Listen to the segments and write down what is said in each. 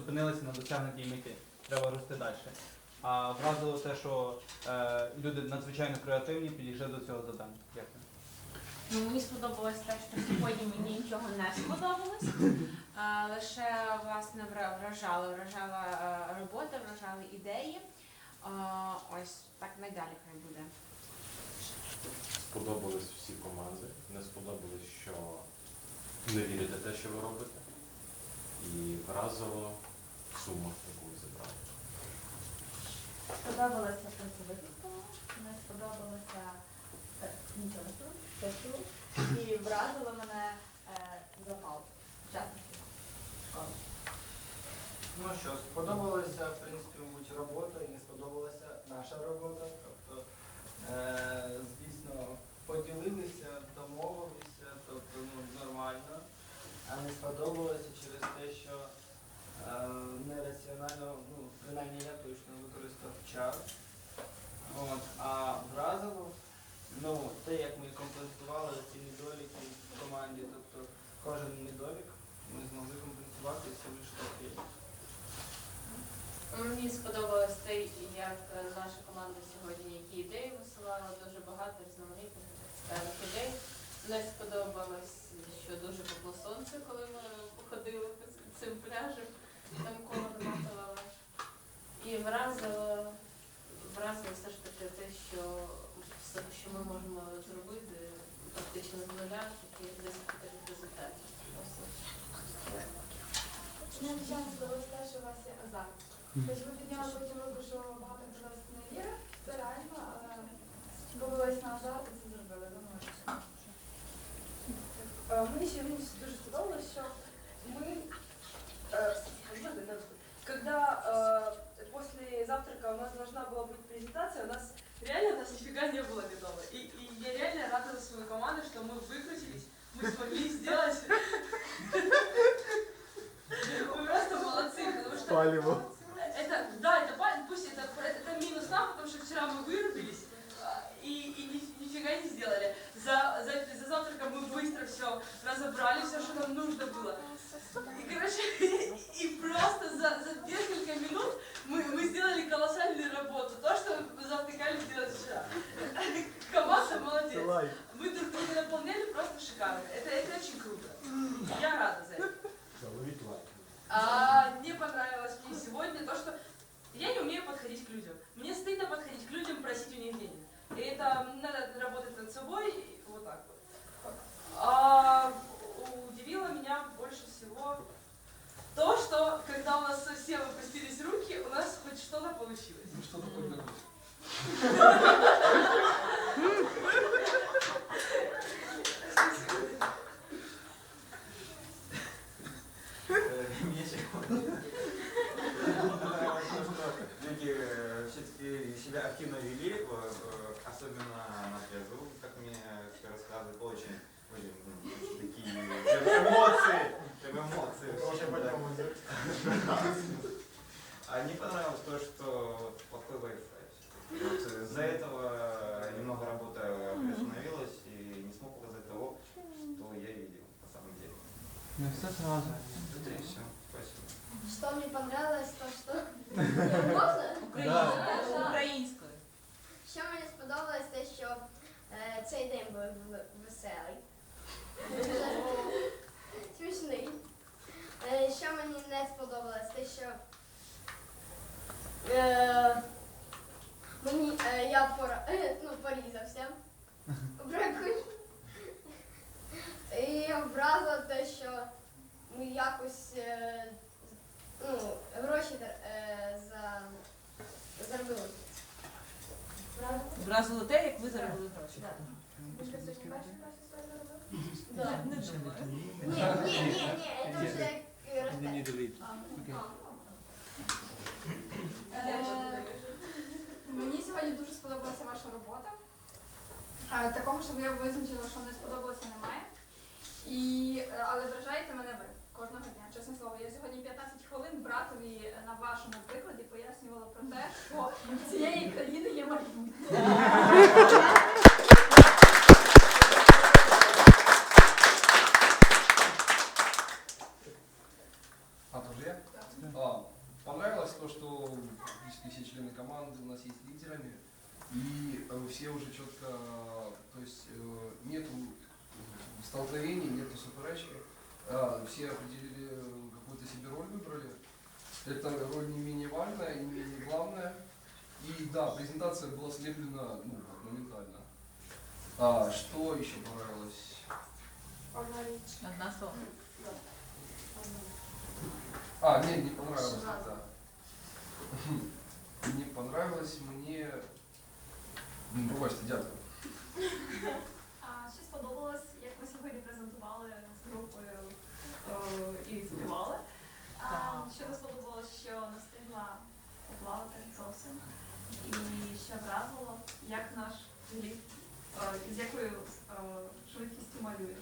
зупинилися на досягнутій меті. Треба рости далі. А вразило те, що е, люди надзвичайно креативні, підійшли до цього завдання. Дякую. Ну, мені сподобалось те, що сьогодні мені нічого не сподобалось. А, лише власне вра- вражала, вражала е, робота, вражали ідеї. А, ось так найдалі хай буде. Сподобались всі команди, не сподобалось, що не вірите те, що ви робите. І вразило сума, яку ви зібрали. Сподобалося працьовитство, не сподобалося е, нічого тесту і вразило мене е, запал учасників школи. Ну що, сподобалася, в принципі, мабуть, робота і не сподобалася наша робота. Тобто, е, звісно, поділилися, домовилися, тобто ну, нормально. А не сподобалося через те, що е, нераціонально, ну, принаймні я точно використав час. От, а вразило, ну, те, як ми компенсували ці недоліки в команді, тобто кожен недолік ми змогли компенсувати і вийшло окей. Мені сподобалось те, як е, наша команда сьогодні, які ідеї висилала, дуже багато різноманітних цікавих ідей. Не сподобалось, що дуже попло сонце, коли ми походили по цим пляжем. І вразило, вразило все ж таки те, що все, що ми можемо зробити практично з нуля, такі досягти результатів. Просто Мені звичайно сподобалось те, що у вас є азарт. Тобто ви підняли потім руку, що багато хто вас не вірить, це реально, але сподобалось на азарт і це зробили. Що. Э, Мне дуже была быть презентация, у нас реально у нас нифига не было готово. И, и я реально рада за свою команду, что мы выкрутились, мы смогли сделать. Вы просто молодцы, потому что подходить к людям. Мне стыдно подходить к людям, просить у них денег. И это надо работать над собой, и вот так вот. А, удивило меня больше всего то, что когда у нас совсем опустились руки, у нас хоть что-то получилось. Мне сегодня понравилось то, что люди все-таки себя активно вели, э, э, особенно на пляжу, как мне все рассказывают, очень, очень, очень такие эмоции, эмоции. очень, да. А не понравилось то, что плохой Wi-Fi. Вот из-за этого немного работа приостановилась и не смог показать того, что я видел на самом деле. Не все сразу. Это и все. Спасибо. Что мне понравилось, то що можна? українською. Що мені сподобалось, те, що е, цей день був веселий. Смішний. Е, що мені не сподобалось, те, що е, мені е, я пора, е, ну, порізався. Бракуй. І образило те, що ми якось е, ну, гроші е, за, заробили. Вразило те, як ви заробили гроші. Да. Не думаю. Ні, ні, ні, ні, це вже як е, росте. Е, Мені сьогодні дуже сподобалася ваша робота. Е, Такого, щоб я визначила, що не сподобалося, немає. І, е, але вражаєте мене ви кожного дня, чесне слово. Я сьогодні 15 хвилин братові на вашому прикладі пояснювала про те, що в цієї країни є майбутнє. А, то вже я? О, понравилось то, что практически все члены команды у нас есть лидерами, и э, все уже четко, то есть э, нету столкновений, нету суперечки, А, все определили какую-то себе роль выбрали. Эта роль не менее важная, не менее главная. И да, презентация была слеплена ну, моментально. А, что еще понравилось? Одна слово. А, не, не понравилось это. Не понравилось мне... Ну, Пробачте, дякую. зовсім? І ще вразило, як наш гліб, е, з якою е, швидкістю малює?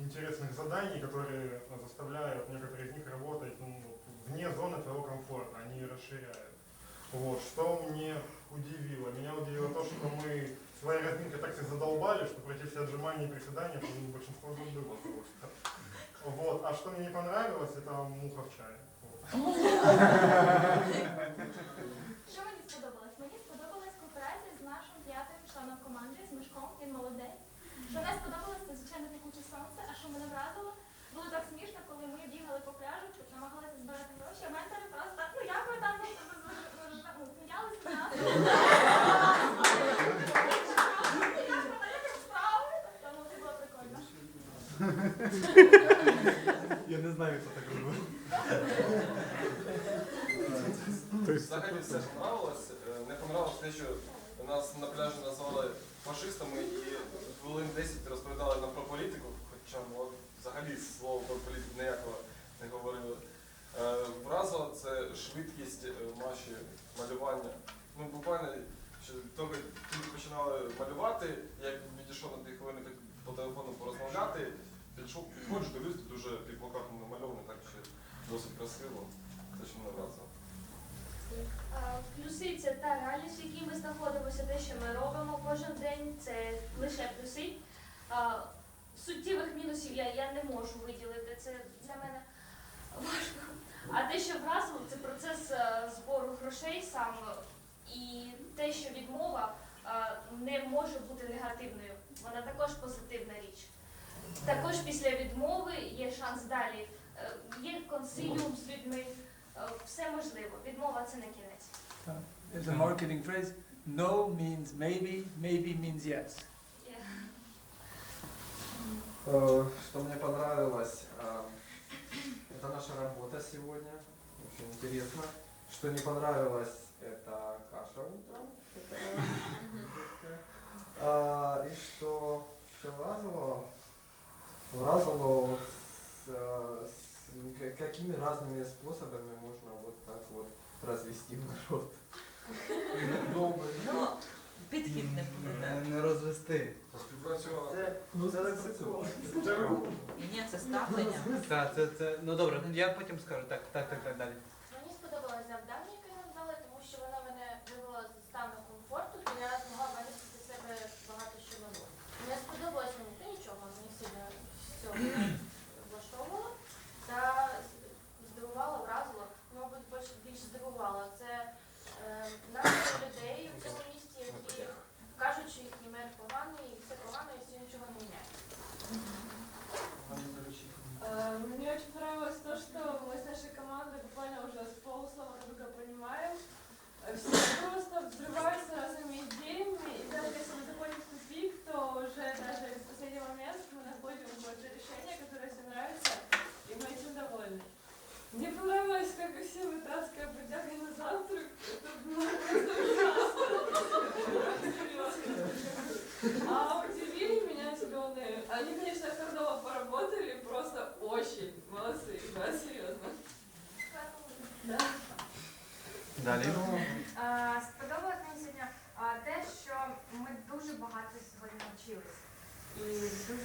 интересных заданий, которые заставляют некоторые из них работать ну, вне зоны твоего комфорта, они ее расширяют. Вот. Что мне удивило? Меня удивило то, что мы своей разминкой так все задолбали, что пройти все отжимания и приседания ну, большинство забыло просто. Вот. А что мне не понравилось, это муха в чае. Вот. Що мені сподобалось? Мені сподобалась кооперація з нашим п'ятим членом команди, з Мишком, він молодець. Що не сподобалось, це звичайно текуче сонце, а що мене вразило, було так смішно, коли ми бігали по пляжу, намагалися збирати гроші, а ментори просто, ну як ви там ну, сміялися нас. Як ви справи? Тобто, це було прикольно. Я не знаю, хто так робив. Взагалі все понравилось. Е, Не понравилось те, що нас на пляжі назвали фашистами і хвилин 10 розповідали нам про політику, хоча ми от взагалі слово про ніякого не говорили. Е, Вразило це швидкість е, Маші малювання. Ну, буквально тільки починали малювати, я відійшов на дві хвилини по телефону порозмовляти, підійшов, підходжу, дивлюсь, тут дуже під плакатом намальовано, так що досить красиво. Те, що мене вразило. Плюси це та реальність, в якій ми знаходимося, те, що ми робимо кожен день, це лише плюси. Суттєвих мінусів я, я не можу виділити, це для мене важко. А те, що вразило, це процес е, збору грошей сам і те, що відмова е, не може бути негативною, вона також позитивна річ. Також після відмови є шанс далі, е, є консиліум з людьми, все можливо. Відмова це не кінець. There's a marketing no means maybe, maybe means yes. Э, Что мне понравилось, а, это наша работа сегодня, очень интересно. Что не понравилось, это каша утром. А, И что вразило? Вразило, с, э, с какими разными способами можно вот так вот развести народ. Ну, підхід не буде. не розвести. Це, це це працювало. Ні, це ставлення. Так, це, це, ну добре, я потім скажу. Так, так, так, так, далі.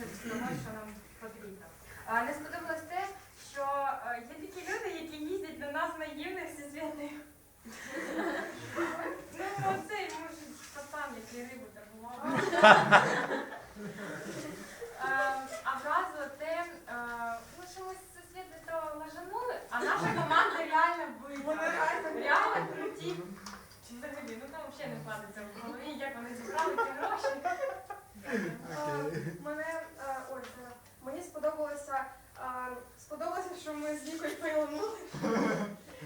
Дуже що нам потрібно. Не сподобалось те, що е, є такі люди, які їздять до нас наївних всесвітних. Ну, оцей може пацан, який рибу торгував. Е, А вразило те, ну, що ми то лажанули, а наша команда реально виграла. Реально круті. Взагалі, ну там взагалі не вкладеться в голові, як вони зібрали ці гроші. Мене е, ой, мені сподобалося, е, сподобалося, що ми з Вікою пилнули.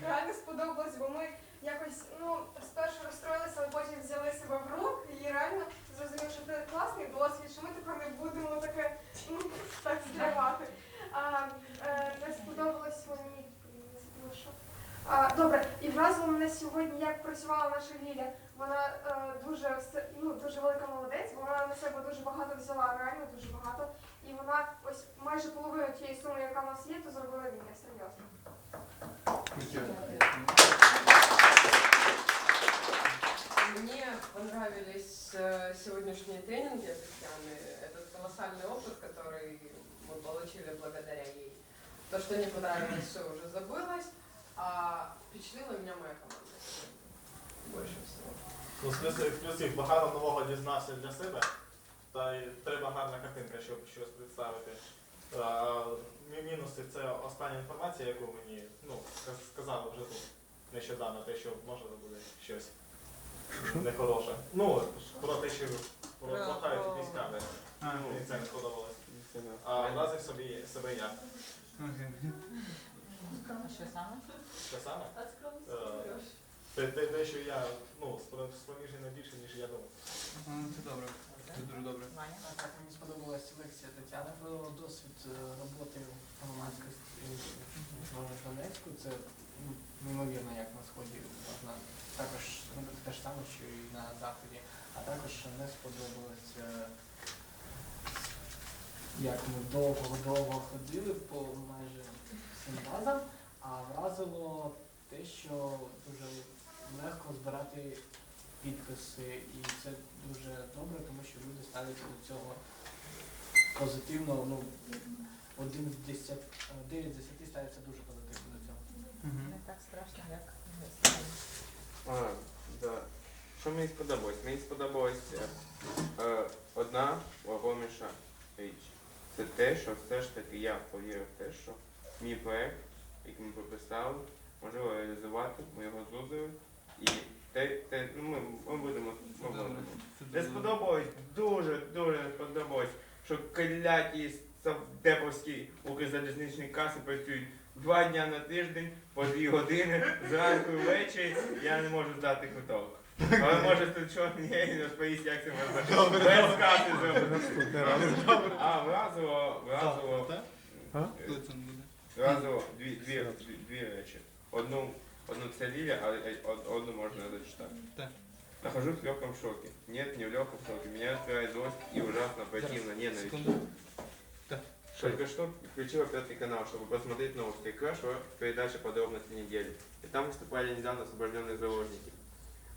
Реально сподобалось, бо ми якось ну спершу розстроїлися, але потім взяли себе в рук і реально зрозуміли, що це класний досвід, що ми тепер не будемо таке ну, так зривати. Е, не сподобалось мені. добре, і вразило мене сьогодні, як працювала наша Ліля. Вона е, дуже все- ну, дуже велика молодець, вона на себе дуже багато взяла, реально дуже багато. І вона ось майже половину тієї суми, яка в нас є, то зробила Ліля, серйозно. Мне понравились э, сегодняшние тренинги Татьяны. Этот колоссальный опыт, который мы получили благодаря ей. То, что не понравилось, все уже забылось, а впечатлила меня моя команда сегодня. Больше всего. Ну, з плюсів, багато нового дізнався для себе, та й треба гарна картинка, щоб щось представити. А, мі- мінуси це остання інформація, яку мені ну, ска- сказали вже тут нещодавно, те, що можливо буде щось нехороше. Ну, про те, що про Про- плахають якісь камери. А, Мені це не сподобалось. А вразив собі себе я. Що саме? Те саме? Е, Те, те, те, що я ну, спро- спроміжний більше, ніж я думав. Це добре. Це дуже добре. Так, мені сподобалася лекція Тетяни про досвід е, роботи в громадськості в Донецьку. Це ну, неймовірно, як на сході можна також робити те ж саме, що і на заході. А також не сподобалось, е, як ми довго-довго ходили по майже всім базам, а вразило те, що дуже легко збирати підписи, і це дуже добре, тому що люди ставляться до цього позитивно. Ну, один з десят, дев'ять з десяти ставляться дуже позитивно до цього. Не так страшно, як А, да. Що мені сподобалось? Мені сподобалась е, е, одна вагоміша річ. Це те, що все ж таки я повірив в те, що мій проект, який ми прописали, можливо реалізувати, ми його зробили. І те, те, ну, ми, ми будемо ми будемо. Не сподобалось, дуже, дуже не сподобалось, що кляті деповські Укрзалізничні каси працюють два дня на тиждень по дві години, зранку і ввечері, я не можу здати квиток. Але може тут що мені розповість, як це можна. Без каси зробити. А вразило, вразило, е, вразило дві, дві, дві, дві речі. Одну, одну це а од- одну можна зачитати. Так. Нахожусь в легком шоке. Нет, не в легком шоке. Меня распирает злость и ужасно противно ненависть. Так. Только что включила пятый канал, чтобы посмотреть новости. Крашева передача подробности недели. И там выступали недавно освобожденные заложники.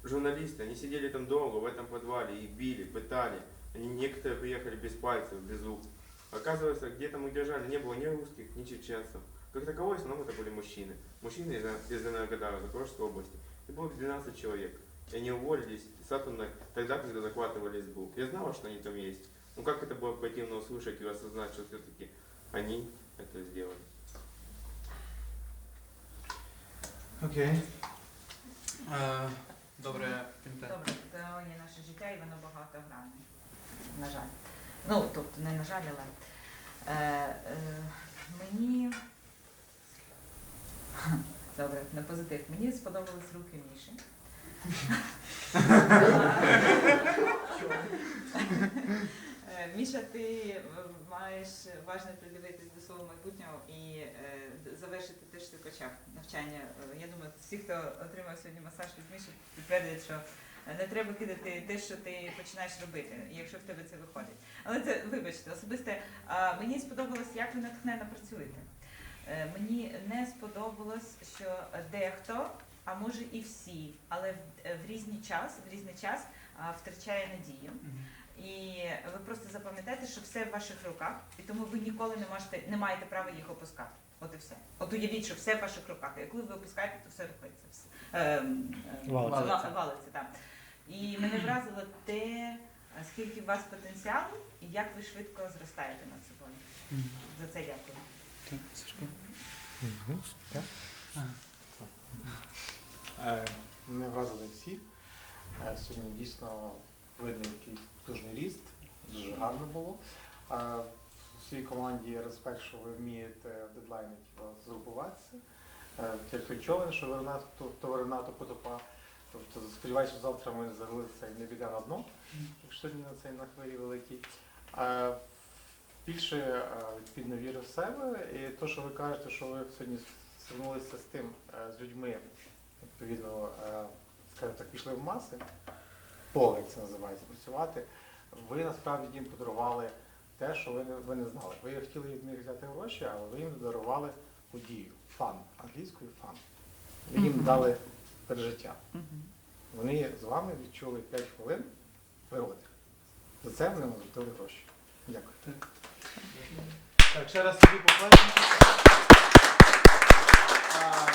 Журналисты, они сидели там долго, в этом подвале, их били, пытали. Они некоторые приехали без пальцев, без рук. Оказывается, где там их держали, не было ни русских, ни чеченцев. Как таковой, в основном это были мужчины. Мужчины из, из Энергодара, Запорожской области. И было 12 человек. И они уволились с атомной тогда, когда захватывали СБУ. Я знала, что они там есть. Ну как это было противно услышать и осознать, что все-таки они это сделали. Окей. Е, Добре, Кінте. Добре, то є наше життя і воно багатогранне. На жаль. Ну, тобто не на жаль, але е, е, мені добре, на позитив. Мені сподобались руки Міші. Е, Міша, ти е, маєш уважно придивитись до свого майбутнього і е, завершити те, що ти почав навчання. Я думаю, всі, хто отримав сьогодні масаж від Міші, підтвердять, що не треба кидати те, що ти починаєш робити, якщо в тебе це виходить. Але це, вибачте, особисте, мені сподобалось, як ви натхненно працюєте. Е, Мені не сподобалось, що дехто а може і всі, але в, е, різний час, в різний час втрачає надію. І ви просто запам'ятаєте, що все в ваших руках, і тому ви ніколи не можете, не маєте права їх опускати. От і все. От уявіть, що все в ваших руках. І коли ви опускаєте, то все рухається. Все. Е, е, Валиться. валиться так. І мене вразило те, скільки у вас потенціалу і як ви швидко зростаєте над собою. За це дякую. Е, Мене вразили всі. Е, Сьогодні дійсно видно якийсь потужний ріст, дуже гарно було. Е, В своїй команді респект, що ви вмієте в дедлайни типу, згрупуватися. Е, Як човен, що ви Ренату, то, потопа. Тобто сподіваюся, що завтра ми заглилися і не піде на дно, якщо не на цей на хвилі великій. Більше е, відповідно віри в себе і те, що ви кажете, що ви сьогодні звернулися з тим, е, з людьми, відповідно, е, скажімо так, пішли в маси, поле, як це називається, працювати, ви насправді їм подарували те, що ви не, ви не знали. Ви хотіли від них взяти гроші, але ви їм дарували подію, фан, англійською фан. Ви їм дали пережиття. Вони з вами відчули 5 хвилин природи. За це вони вам заплатили гроші. Дякую. Так, ще раз собі поплачемо.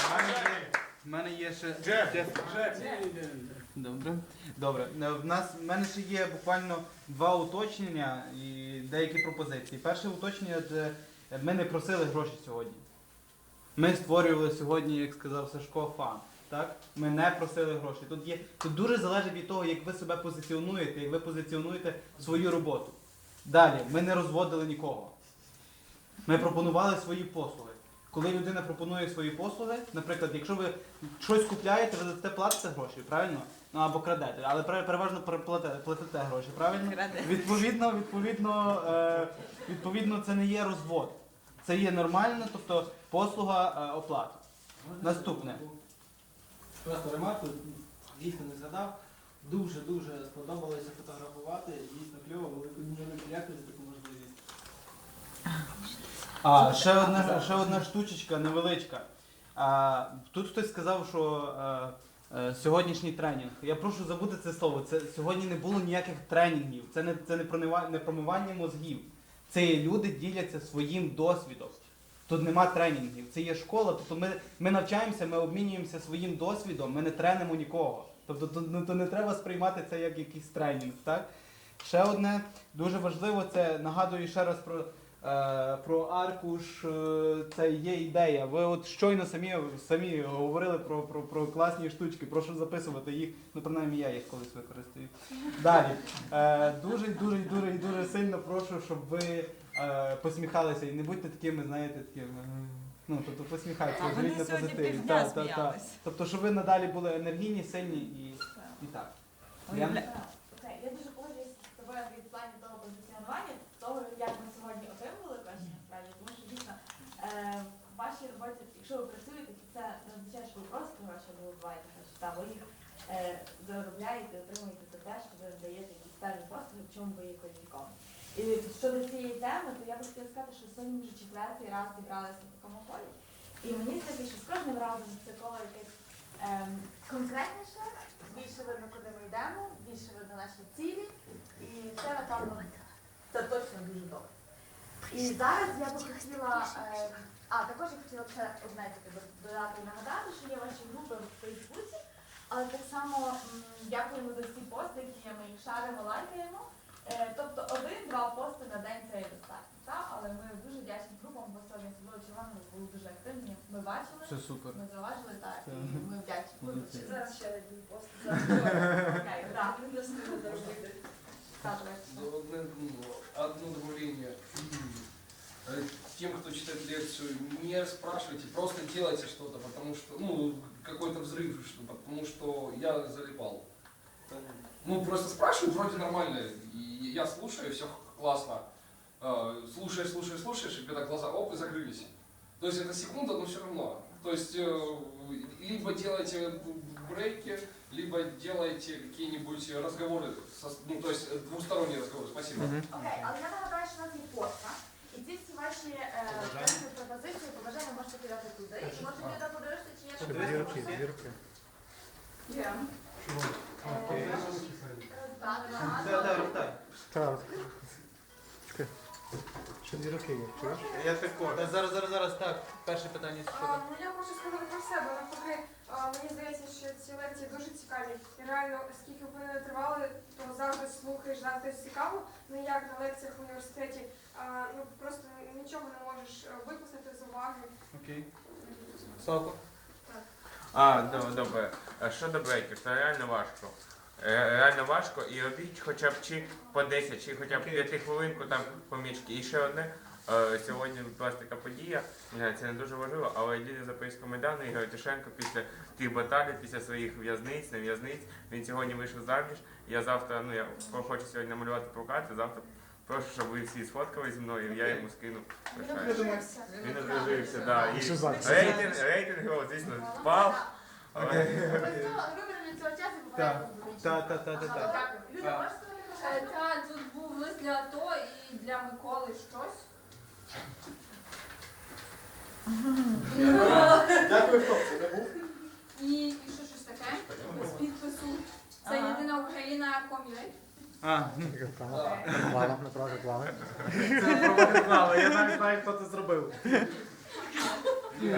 В мене є- В мене є ще. Добре. Добре. Е, В нас в мене ще є буквально два уточнення і деякі пропозиції. Перше уточнення це ми не просили гроші сьогодні. Ми створювали сьогодні, як сказав Сашко, фан. Так? Ми не просили гроші. Тут є тут дуже залежить від того, як ви себе позиціонуєте, як ви позиціонуєте свою роботу. Далі, ми не розводили нікого. Ми пропонували свої послуги. Коли людина пропонує свої послуги, наприклад, якщо ви щось купляєте, ви за це платите гроші, правильно? Ну або крадете, але переважно платите, гроші, правильно? Відповідно, відповідно, е, відповідно, це не є розвод. Це є нормально, тобто послуга е, оплати. Наступне. Просто ремарку дійсно не згадав. Дуже дуже сподобалося фотографувати. Дійсно кльово, велику дякую за таку можливість. А, ще одна, ще одна штучечка невеличка. А, тут хтось сказав, що е, е, сьогоднішній тренінг. Я прошу забути це слово. Це сьогодні не було ніяких тренінгів. Це не це не пронива- не промивання мозгів. Це є люди діляться своїм досвідом. Тут нема тренінгів. Це є школа. Тобто ми, ми навчаємося, ми обмінюємося своїм досвідом, ми не тренимо нікого. Тобто то, ну, то не треба сприймати це як якийсь тренінг. Так? Ще одне дуже важливо, це нагадую ще раз про, е, про аркуш. е, Це є ідея. Ви от щойно самі, самі говорили про, про, про класні штучки. Прошу записувати їх. Ну, принаймні я їх колись використаю. Далі. Е, дуже, дуже, дуже, дуже сильно прошу, щоб ви е, посміхалися і не будьте такими, знаєте, такими. Ну, тобто посміхайтеся, А вони живіть на сьогодні позитиві. півдня Та, та, та. сміялись. Тобто, щоб ви надалі були енергійні, сильні і, і так. Я- Окей, я дуже погоджуюсь з тобою в плані того позиціонування, того, як ми сьогодні отримували гроші, насправді, тому що дійсно е, в вашій роботі, якщо ви працюєте, то це не означає, що ви просто гроші вибуваєте гроші, та ви їх е, заробляєте, отримуєте за те, що ви даєте якісь певні послуги, в чому ви є кваліфіковані. І щодо цієї теми, то я би хотіла сказати, що сьогодні вже четвертий раз зібралися на такому полі. І мені здається, що з кожним разом це коло якесь ем, конкретніше, більше видно, куди ми йдемо, більше видно наші цілі. І це, напевно, це точно дуже добре. І зараз я би хотіла, е, а також я хотіла ще одне таке додати і нагадати, що є ваші групи в Фейсбуці, але так само м, дякуємо за всі пости, які ми їх шаримо, лайкаємо. Е, Тобто один-два пости на день це є достатньо. Та? Але ми дуже вдячні групам, бо сьогодні особливо червоно були дуже активні. Ми бачили, Це супер. ми зауважили, так, Це- і ми вдячні. Молодці. Зараз ще один пост. Окей, так, ми дуже завжди. Так, давайте. Да, одно, ну, одно добавление. Э, Тем, кто читает лекцию, не спрашивайте, просто делайте что-то, потому что, ну, какой-то взрыв, что, потому что я залипал. Ну, просто спрашиваю, вроде нормально, и я слушаю, все классно. Э, Слушаешь, слушаешь, слушаешь, и когда глаза оп, и закрылись. То есть это секунда, но все равно. То есть э, либо делайте брейки, либо делайте какие-нибудь разговоры, со- ну, то есть э, двусторонние разговоры. Спасибо. Окей, але я нагадаю, що у нас є поста. І ці всі ваші е, Побажання? певні пропозиції, побажання можете кидати туди. І можете кидати подивитися, чи є ще Двірки, якісь двірки. Джем. Окей. Багато. так, так. Так. Чекай. Що зірки є, чуєш? Я також. Зараз, зараз, зараз, так. Перше питання що? Ну я хочу сказати про себе. Навпаки, а, мені здається, що ці лекції дуже цікаві. І реально, скільки б вони не тривали, то завжди слухаєш, завжди цікаво. Не як на лекціях в університеті. Ну просто нічого не можеш е, випустити з уваги. Окей. Савко? А, добре, добре. А Щодо брейків, це реально важко. Е, Реально важко і робіть хоча б чи по 10, чи хоча б 5 хвилинку там помічки. І ще одне. е, Сьогодні була така подія, е, це не дуже важливо, але діти Запорізького майдану Ігор Тишенко після тих баталій, після своїх в'язниць, не в'язниць, він сьогодні вийшов заміж. Я завтра, ну я хочу сьогодні намалювати плакати, завтра прошу, щоб ви всі сфоткали зі мною, я йому скину. Він одружився, так. І що зараз? Рейтинг, рейтинг його, звісно, впав. Але- Вибрали цього часу, Так. Та, та, та, та, та. Люда, можеш сказати? Так, тут був лист для АТО і для Миколи щось. Дякую, хлопці, не був. І, і що щось таке? З підпису. Це Ага. єдина Україна ком'юніт. А, Реклама, реклама, не про реклами. це про реклама, я навіть знаю, хто це зробив. Ні.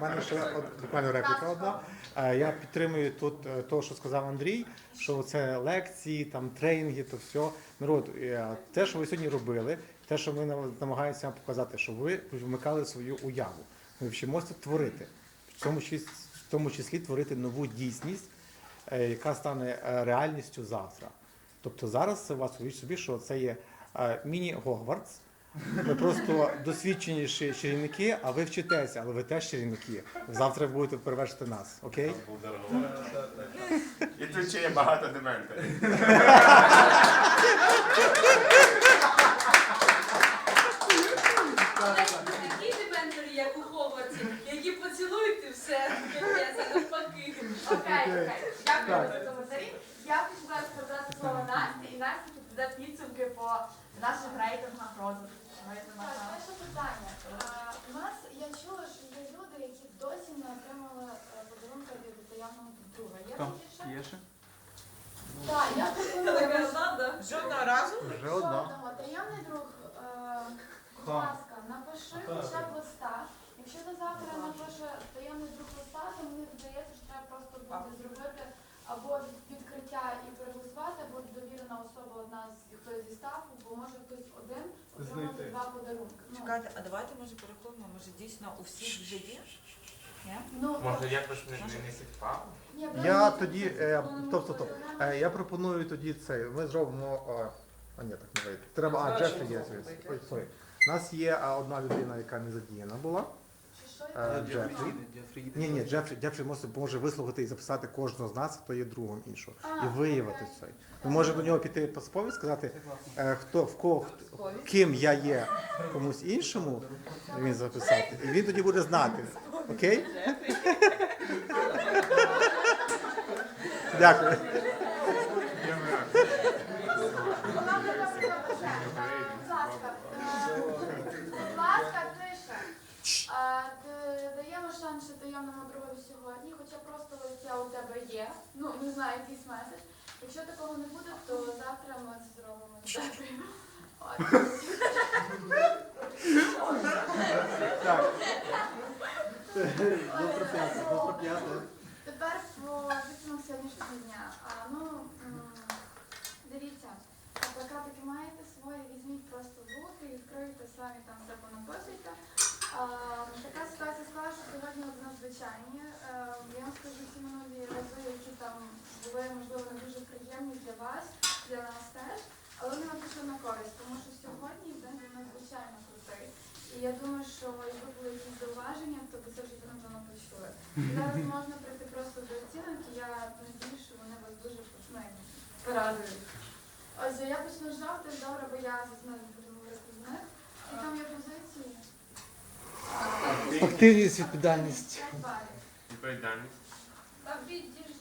мене, ще от, буквально репліка одна. Е, Я підтримую тут е, те, що сказав Андрій, що це лекції, там тренінги, то все. Народ, е, те, що ви сьогодні робили, те, що ми нам- намагаємося показати, що ви вмикали свою уяву. Ми вчимося творити, в цьому числі, в тому числі творити нову дійсність, е, яка стане реальністю завтра. Тобто зараз у вас уявіть собі, що це є е, міні-Гогвартс. Ми просто досвідченіші чарівники, а ви вчитеся, але ви теж чарівники. Завтра будете перевершити нас, окей? І тут ще є багато дементів. Такі дементори, як у Хогвартсі, які поцілують і все. Це навпаки. Окей, окей. Дякую за коментарі. Я хочу зараз передати слово Насті, і Настя підведе підсумки по наших рейтингах розвитку. Так, перше питання. Е, У нас я чула, що є люди, які досі не отримали е, подарунка від таємного друга. Є Хто? такі ще? Є ще? Так, я пропоную. Жодного разу? Вже одна. Жодного. Таємний друг, е, будь ласка, напиши хоча б листа. Якщо ти завтра напише таємний друг листа, то мені здається, що треба просто буде зробити або відкриття і переголосувати, або довірена особа одна з хтось зі стафу, бо може хтось один отримати Знайти. два подарунки. Ну, Чекайте, а давайте може переходимо, може дійсно у всіх вже є? Ну, Може, якось не, не паву? Я тоді, е, стоп, стоп, стоп. Е, Я пропоную тоді це. Ми зробимо. е, А ні, так не вийде. Треба. А, Джефрі є. звісно. Ой, сорі. У нас є а, одна людина, яка не задіяна була. Е, Джефрі. Ні, ні, Джефрі, Джефрі може, може вислухати і записати кожного з нас, хто є другом іншого. І виявити це. Ми можемо до нього піти по сповідь, сказати, е, хто в кого хто- ким я є комусь іншому, він записати. І він тоді буде знати. Окей? Дякую. Е, Даємо шанс таємному другові сьогодні, хоча просто листя у тебе є. Ну, не знаю, якийсь меседж. Якщо такого не буде, то завтра ми це зробимо. От. Так. Завтра п'ятниця, завтра п'ятниця. Тепер по підсумок сьогоднішнього дня. А, ну, м, дивіться, а плакатики маєте свої, візьміть просто в руки, відкрийте самі там все понаписуйте. А, така ситуація склала, що сьогодні от надзвичайні. Е, Я вам скажу ті минулі рази, які там були, можливо, не дуже приємні для вас, для нас теж, але вони нам пішли на користь, тому що сьогодні день був надзвичайно крутий. І я думаю, що якби були якісь зауваження, то ви це вже давно почули. І зараз можна прийти просто до оцінок, і я надію, що вони вас дуже ну, порадують. Ось я почну з жовтих, добре, бо я з ними буду говорити з них. І там є позиції. Активність, відповідальність. П'ять балів. Відповідальність. Та підіждіть.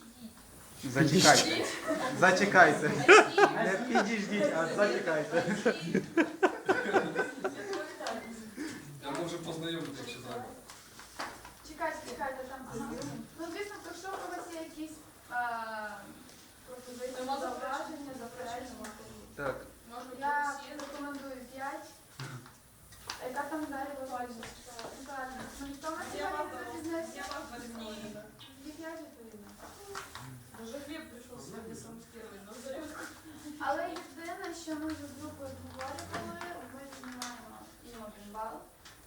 Зачекайте. Зачекайте. Не підіждіть, а зачекайте. Я може познайомити, якщо треба. Чекайте, чекайте, там. ага. Ну, звісно, якщо у вас є якісь е, пропозиції, можемо зауваження, заперечення. Так. Я рекомендую 5. Яка там далі виходить? Правильно. Ну, ніхто на Я вам сьогодні не запізнився? я вам верні. Дві п'ять відповідно. Даже Глеб пришел сегодня сам первой зарядку. Але єдине, що ми з групою обговорювали, ми знімаємо Імо Бал,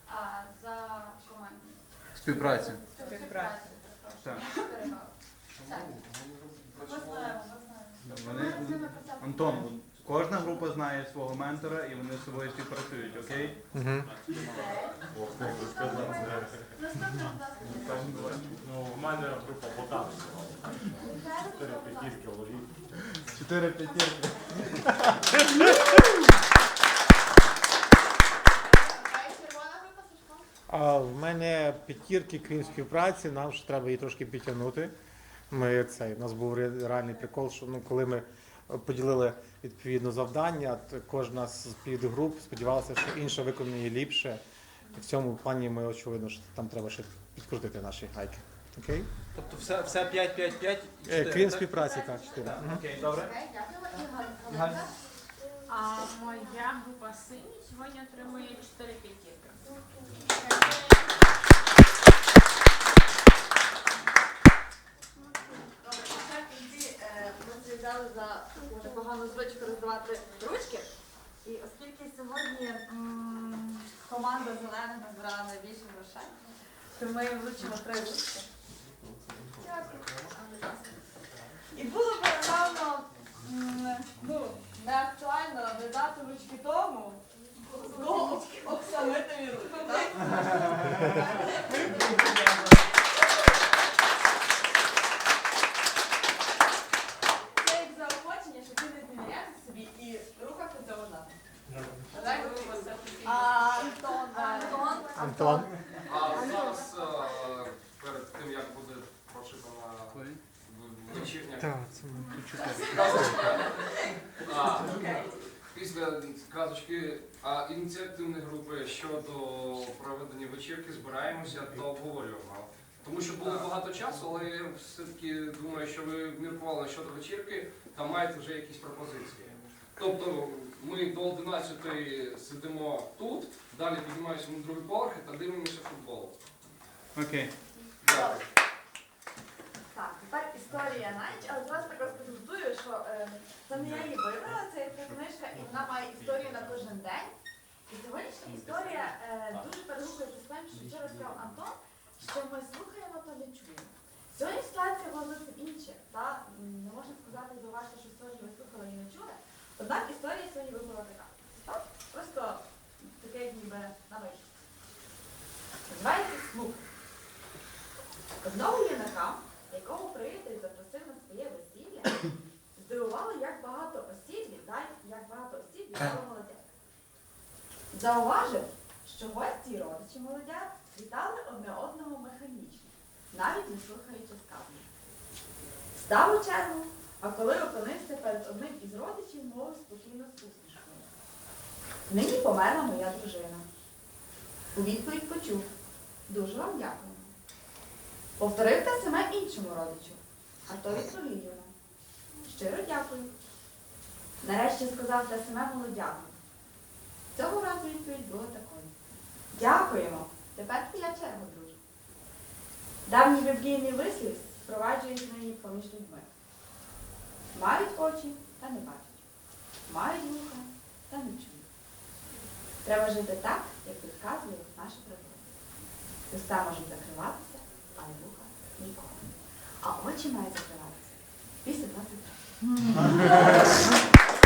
а за. Співпрацю. Співпрацю. Так. Вони, Антон, кожна група знає свого ментора і вони з собою співпрацюють, окей? Ласка. Ну, в мене група ботан. Чотири п'ятірки в лові. Чотири п'ятірки. А п'ятірки, крім співпраці, нам ще треба її трошки підтягнути. Ми цей, у нас був реальний прикол, що ну, коли ми поділили відповідно завдання, то кожна з підгруп сподівалася, що інша виконує ліпше. І в цьому плані ми очевидно, що там треба ще підкрутити наші гайки. Окей? Тобто все, все 5, 5, 5 і Е, 4, Крім так? співпраці, так, чотири. Так, Окей, добре. Галя. А моя група сині сьогодні отримує 4 п'ятірки. Добре, ще в кінці зв'язали за дуже погану звичку роздавати ручки. І оскільки сьогодні команда зелених назбирала найбільше грошей, то ми їм вручимо три ручки. І було б напевно м, ну, не актуально видати ручки тому, кого оксамитові руки. так? Це як заохочення, що ти не зміняєш собі і рухався цього надо. Так? А, Антон, Антон. А зараз перед тим, як буде прошивана вечірня казочка, після казочки а, ініціативні групи щодо проведення вечірки збираємося та обговорюємо. Тому що було багато часу, але я все-таки думаю, що ви міркували щодо вечірки та маєте вже якісь пропозиції. Тобто ми до 11 сидимо тут, далі піднімаємося на другий поверх та дивимося футбол. Окей. Дякую. Так, тепер історія на ніч, але зараз також підготую, що е, це не я її вибрала, це є ця книжка, і вона має історію на кожен день. І сьогоднішня історія е, дуже перегукується з тим, що вчора сказав Антон, що ми слухаємо, то не чуємо. Сьогодні ситуація була зовсім інша. Та? Не можна сказати, зауважте, що сьогодні ви слухали і не чули. Однак історія сьогодні вибрала така. Так? Просто таке ніби на вийшло. Називається слух. Одного юнака, якого приятель запросив на своє весілля, здивувало, як багато осіб вітає, як багато осіб вітало молодят. Зауважив, що гості і родичі молодят вітали одне одного механічно, навіть не слухаючи сказання. Став у чергу, а коли опинився перед одним із родичів, мовив спокійно з усмішкою. Нині померла моя дружина. У відповідь почув. Дуже вам дякую. Повторив те саме іншому родичу, а то відповів йому. Щиро дякую. Нарешті сказав те саме молодяку. Цього разу відповідь була такою. Дякуємо. Тепер твоя черга, друже. Давній біблійний вислів впроваджують нині поміж людьми. Мають очі та не бачать. Мають вуха та не чують. Треба жити так, як підказує наша природа. Уста можуть закриватися, а не вуха ніколи. А очі мають закриватися після 23.